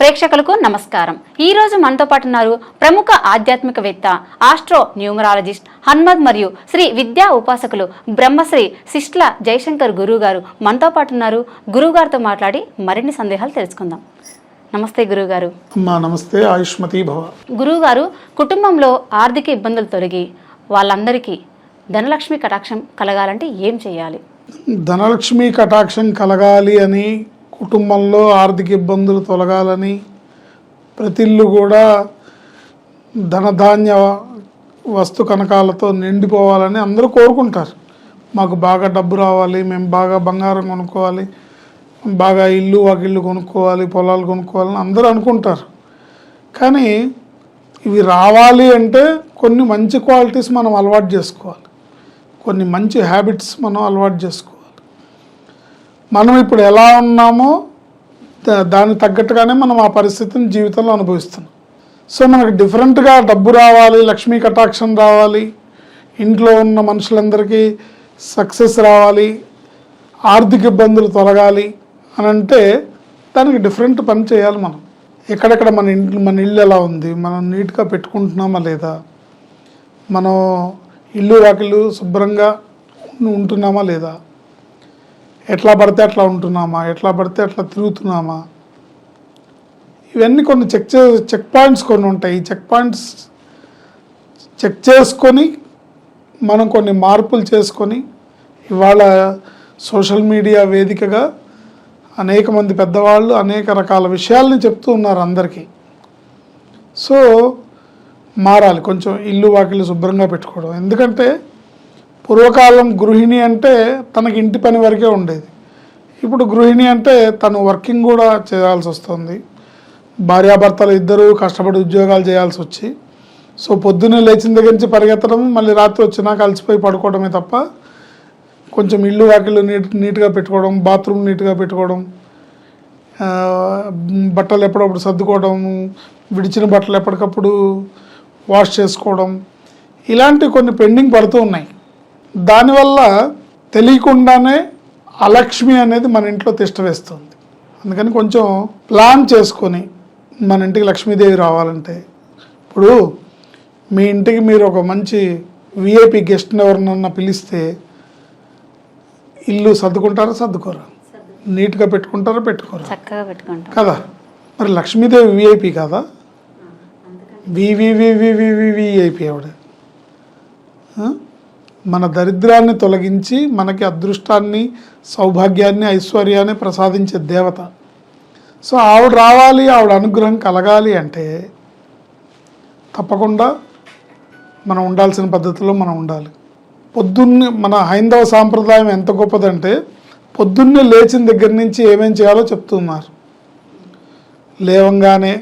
ప్రేక్షకులకు నమస్కారం. ఈ రోజు మనతో పాటు ఉన్నారు ప్రముఖ ఆధ్యాత్మికవేత్త ఆస్ట్రో న్యూమరాలజిస్ట్ హన్మద్ మరియు శ్రీ విద్యా ఉపాసకులు బ్రహ్మశ్రీ సిస్ట్ల జయశంకర్ గురువు గారు మనతో పాటు ఉన్నారు. గురువు గారితో మాట్లాడి మరిన్ని సందేహాలు తెలుసుకుందాం. నమస్తే గురువుగారు. నమస్తే. ఆయుష్మతి భవ. గురువుగారు కుటుంబంలో ఆర్థిక ఇబ్బందులు తొలగి వాళ్ళందరికీ ధనలక్ష్మి కటాక్షం కలగాలంటే ఏం చేయాలి? ధనలక్ష్మి కటాక్షం కలగాలి అని కుటుంబంలో ఆర్థిక ఇబ్బందులు తొలగాలని ప్రతిల్లు కూడా ధనధాన్య వస్తు కనకాలతో నిండిపోవాలని అందరూ కోరుకుంటారు. మాకు బాగా డబ్బు రావాలి మేము బాగా బంగారం కొనుక్కోవాలి బాగా ఇల్లు వాకిళ్ళు కొనుక్కోవాలి పొలాలు కొనుక్కోవాలని అందరూ అనుకుంటారు. కానీ ఇవి రావాలి అంటే కొన్ని మంచి క్వాలిటీస్ మనం అలవాటు చేసుకోవాలి. కొన్ని మంచి హ్యాబిట్స్ మనం అలవాటు చేసుకోవాలి. మనం ఇప్పుడు ఎలా ఉన్నామో దా- దానికి తగ్గట్టుగానే మనం ఆ పరిస్థితిని జీవితంలో అనుభవిస్తున్నాం. సో మనకు డిఫరెంట్గా డబ్బు రావాలి లక్ష్మీ కటాక్షం రావాలి ఇంట్లో ఉన్న మనుషులందరికీ సక్సెస్ రావాలి ఆర్థిక ఇబ్బందులు తొలగాలి అని అంటే దానికి డిఫరెంట్ పని చేయాలి మనం. ఎక్కడెక్కడ మన ఇంట్లో మన ఇల్లు ఎలా ఉంది మనం నీట్గా పెట్టుకుంటున్నామా లేదా మనం ఇల్లు వాకిళ్ళు శుభ్రంగా ఉంటున్నామా లేదా ఎట్లా పడితే అట్లా ఉంటున్నామా? ఎట్లా పడితే అట్లా తిరుగుతున్నామా? ఇవన్నీ కొన్ని చెక్ చే చెక్ పాయింట్స్ కొన్ని ఉంటాయి. చెక్ పాయింట్స్ చెక్ చేసుకొని మనం కొన్ని మార్పులు చేసుకొని ఇవాళ సోషల్ మీడియా వేదికగా అనేక మంది పెద్దవాళ్ళు అనేక రకాల విషయాల్ని చెప్తూ ఉన్నారు అందరికీ. సో మారాలి. కొంచెం ఇల్లు వాకిళ్ళు శుభ్రంగా పెట్టుకోవడం. ఎందుకంటే పూర్వకాలం గృహిణి అంటే తనకి ఇంటి పని వరకే ఉండేది. ఇప్పుడు గృహిణి అంటే తను వర్కింగ్ కూడా చేయాల్సి వస్తుంది. భార్యాభర్తలు ఇద్దరూ కష్టపడి ఉద్యోగాలు చేయాల్సి వచ్చి సో పొద్దున్నే లేచిన దగ్గర నుంచి పరిగెత్తడం మళ్ళీ రాత్రి వచ్చినా కలిసిపోయి పడుకోవడమే తప్ప కొంచెం ఇల్లు వాకిళ్ళు నీట్ నీట్గా పెట్టుకోవడం బాత్రూమ్ నీట్గా పెట్టుకోవడం బట్టలు ఎప్పుడప్పుడు సర్దుకోవడం విడిచిన బట్టలు ఎప్పటికప్పుడు వాష్ చేసుకోవడం ఇలాంటి కొన్ని పెండింగ్ పడుతూ ఉన్నాయి. దానివల్ల తెలియకుండానే అలక్ష్మి అనేది మన ఇంట్లో తిష్ట వేస్తుంది. అందుకని కొంచెం ప్లాన్ చేసుకొని మన ఇంటికి లక్ష్మీదేవి రావాలంటే ఇప్పుడు మీ ఇంటికి మీరు ఒక మంచి విఐపి గెస్ట్ని ఎవరినన్నా పిలిస్తే ఇల్లు సర్దుకుంటారా సర్దుకోరా? నీట్గా పెట్టుకుంటారా పెట్టుకోరా? చక్కగా పెట్టుకుంటాం. కదా? మరి లక్ష్మీదేవి విఐపి కాదా? వివివివివివిఐపి ఆవిడ? మన దరిద్రాన్ని తొలగించి మనకి అదృష్టాన్ని సౌభాగ్యాన్ని ఐశ్వర్యాన్ని ప్రసాదించే దేవత. సో ఆవిడ రావాలి ఆవిడ అనుగ్రహం కలగాలి అంటే తప్పకుండా మనం ఉండాల్సిన పద్ధతిలో మనం ఉండాలి. పొద్దున్నే మన హైందవ సాంప్రదాయం ఎంత గొప్పదంటే పొద్దున్నే లేచిన దగ్గర నుంచి ఏమేం చేయాలో చెప్తున్నారు. లేవంగానే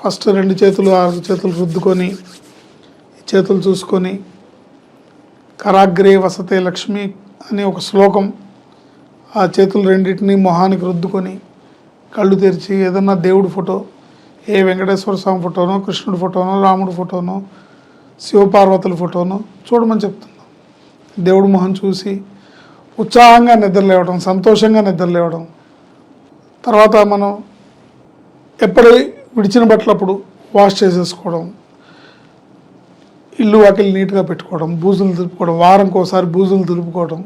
ఫస్ట్ రెండు చేతులు ఆరు చేతులు రుద్దుకొని చేతులు చూసుకొని కరాగ్రే వసతే లక్ష్మి అనే ఒక శ్లోకం ఆ చేతులు రెండింటిని మొహానికి రుద్దుకొని కళ్ళు తెరిచి ఏదన్నా దేవుడి ఫోటో ఏ వెంకటేశ్వర స్వామి ఫోటోనో కృష్ణుడి ఫోటోనో రాముడి ఫోటోనో శివపార్వతుల ఫోటోనో చూడమని చెప్తున్నాం. దేవుడి మొహం చూసి ఉత్సాహంగా నిద్రలేవడం సంతోషంగా నిద్రలేవడం తర్వాత మనం ఎప్పుడు విడిచిన బట్టలప్పుడు వాష్ చేసేసుకోవడం. ఇల్లు వాకిలు నీట్గా పెట్టుకోవడం బూజులు దులుపుకోవడం వారంకి ఒకసారి బూజులు దులుపుకోవడం.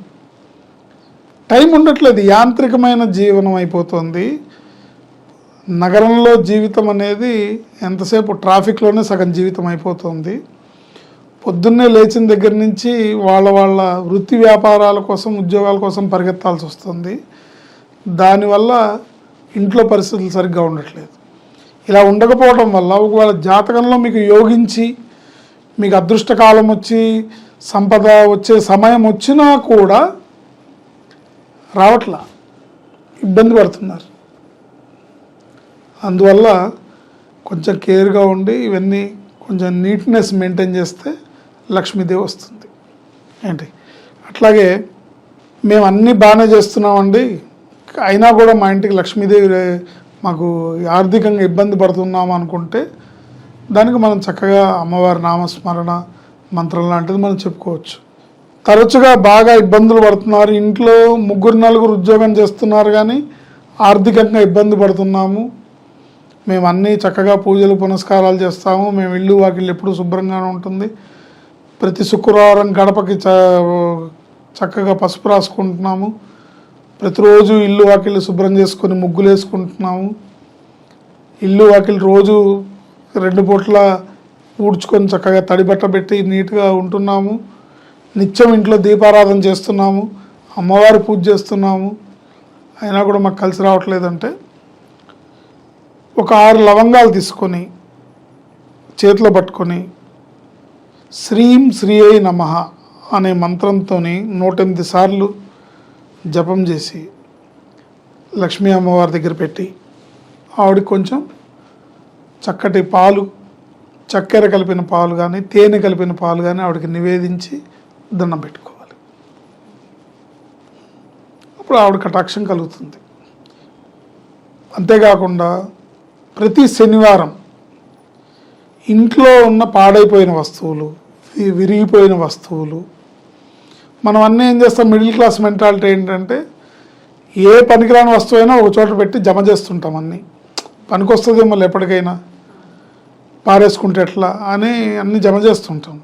టైం ఉండట్లేదు యాంత్రికమైన జీవనం అయిపోతుంది. నగరంలో జీవితం అనేది ఎంతసేపు ట్రాఫిక్లోనే సగం జీవితం అయిపోతుంది. పొద్దున్నే లేచిన దగ్గర నుంచి వాళ్ళ వాళ్ళ వృత్తి వ్యాపారాల కోసం ఉద్యోగాల కోసం పరిగెత్తాల్సి వస్తుంది. దానివల్ల ఇంట్లో పరిస్థితులు సరిగ్గా ఉండట్లేదు. ఇలా ఉండకపోవడం వల్ల ఒకవేళ జాతకంలో మీకు యోగించి మీకు అదృష్టకాలం వచ్చి సంపద వచ్చే సమయం వచ్చినా కూడా రావట్లా. ఇబ్బంది పడుతున్నారు. అందువల్ల కొంచెం కేర్గా ఉండి ఇవన్నీ కొంచెం నీట్నెస్ మెయింటైన్ చేస్తే లక్ష్మీదేవి వస్తుంది. ఏంటి? అట్లాగే మేము అన్నీ బాగానే చేస్తున్నామండి. అయినా కూడా మా ఇంటికి లక్ష్మీదేవి మాకు ఆర్థికంగా ఇబ్బంది పడుతున్నాం అనుకుంటే దానికి మనం చక్కగా అమ్మవారి నామస్మరణ మంత్రం లాంటిది మనం చెప్పుకోవచ్చు. తరచుగా బాగా ఇబ్బందులు పడుతున్నారు. ఇంట్లో ముగ్గురు నలుగురు ఉద్యోగం చేస్తున్నారు కానీ ఆర్థికంగా ఇబ్బంది పడుతున్నాము. మేము అన్నీ చక్కగా పూజలు పునస్కారాలు చేస్తాము. మేము ఇల్లు వాకిళ్ళు ఎప్పుడు శుభ్రంగానే ఉంటుంది. ప్రతి శుక్రవారం గడపకి చ చక్కగా పసుపు రాసుకుంటున్నాము. ప్రతిరోజు ఇల్లు వాకిళ్ళు శుభ్రం చేసుకొని ముగ్గులు వేసుకుంటున్నాము ఇల్లు వాకిలి రోజు రెండు పూట్ల ఊడ్చుకొని చక్కగా తడిబట్ట పెట్టి నీట్గా ఉంటున్నాము. నిత్యం ఇంట్లో దీపారాధన చేస్తున్నాము. అమ్మవారి పూజ చేస్తున్నాము. అయినా కూడా మాకు కలిసి రావట్లేదంటే ఒక ఆరు లవంగాలు తీసుకొని చేతిలో పట్టుకొని శ్రీం శ్రీ అయి నమ అనే మంత్రంతో నూట ఎనిమిది సార్లు జపం చేసి లక్ష్మీ అమ్మవారి దగ్గర పెట్టి ఆవిడకి కొంచెం చక్కటి పాలు చక్కెర కలిపిన పాలు కానీ తేనె కలిపిన పాలు కానీ ఆవిడకి నివేదించి దండం పెట్టుకోవాలి. అప్పుడు ఆవిడ కటాక్షం కలుగుతుంది. అంతేకాకుండా ప్రతి శనివారం ఇంట్లో ఉన్న పాడైపోయిన వస్తువులు విరిగిపోయిన వస్తువులు మనం అన్నీ ఏం చేస్తాం? మిడిల్ క్లాస్ మెంటాలిటీ ఏంటంటే ఏ పనికిరాని వస్తువు అయినా ఒక చోట పెట్టి జమ చేస్తుంటాం అన్నీ. పనికొస్తుంది మళ్ళీ ఎప్పటికైనా పారేసుకుంటే ఎట్లా అని అన్ని జమ చేస్తుంటాం.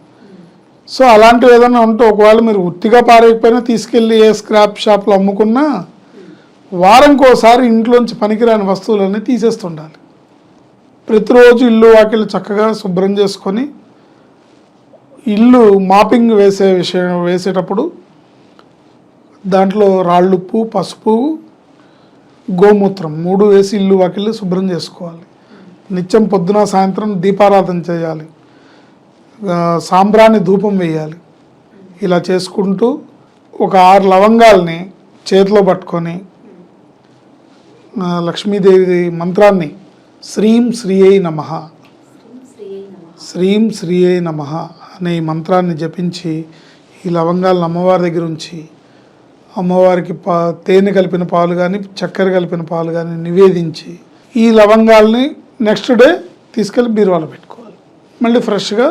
సో అలాంటివి ఏదైనా ఉంటే ఒకవేళ మీరు ఉత్తిగా పారేయకపోయినా తీసుకెళ్ళి ఏ స్క్రాప్ షాప్లో అమ్ముకున్నా వారంకోసారి ఇంట్లోంచి పనికిరాని వస్తువులన్నీ తీసేస్తుండాలి. ప్రతిరోజు ఇల్లు వాకిళ్ళు చక్కగా శుభ్రం చేసుకొని ఇల్లు మాపింగ్ వేసే విషయం వేసేటప్పుడు దాంట్లో రాళ్ళుప్పు పసుపు గోమూత్రం మూడు వేసి ఇల్లు వాకిళ్ళు శుభ్రం చేసుకోవాలి. నిత్యం పొద్దున సాయంత్రం దీపారాధన చేయాలి. సాంబ్రాన్ని ధూపం వేయాలి. ఇలా చేసుకుంటూ ఒక ఆరు లవంగాల్ని చేతిలో పట్టుకొని లక్ష్మీదేవి మంత్రాన్ని శ్రీం శ్రీయై నమ. శ్రీం శ్రీయై నమ అనే ఈ మంత్రాన్ని జపించి ఈ లవంగాలను అమ్మవారి దగ్గర ఉంచి అమ్మవారికి పా తేనె కలిపిన పాలు కానీ చక్కెర కలిపిన పాలు కానీ నివేదించి ఈ లవంగాల్ని నెక్స్ట్ డే తీసుకెళ్ళి బీరువాలో పెట్టుకోవాలి. మళ్ళీ ఫ్రెష్గా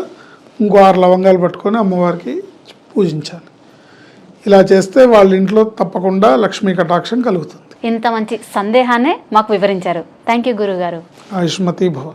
ఇంకో ఆరు లవంగాలు పట్టుకొని అమ్మవారికి పూజించాలి. ఇలా చేస్తే వాళ్ళ ఇంట్లో తప్పకుండా లక్ష్మీ కటాక్షం కలుగుతుంది. ఇంత మంచి సందేహాన్నే మాకు వివరించారు. థ్యాంక్ యూ గురుగారు. ఆయుష్మతి భవ.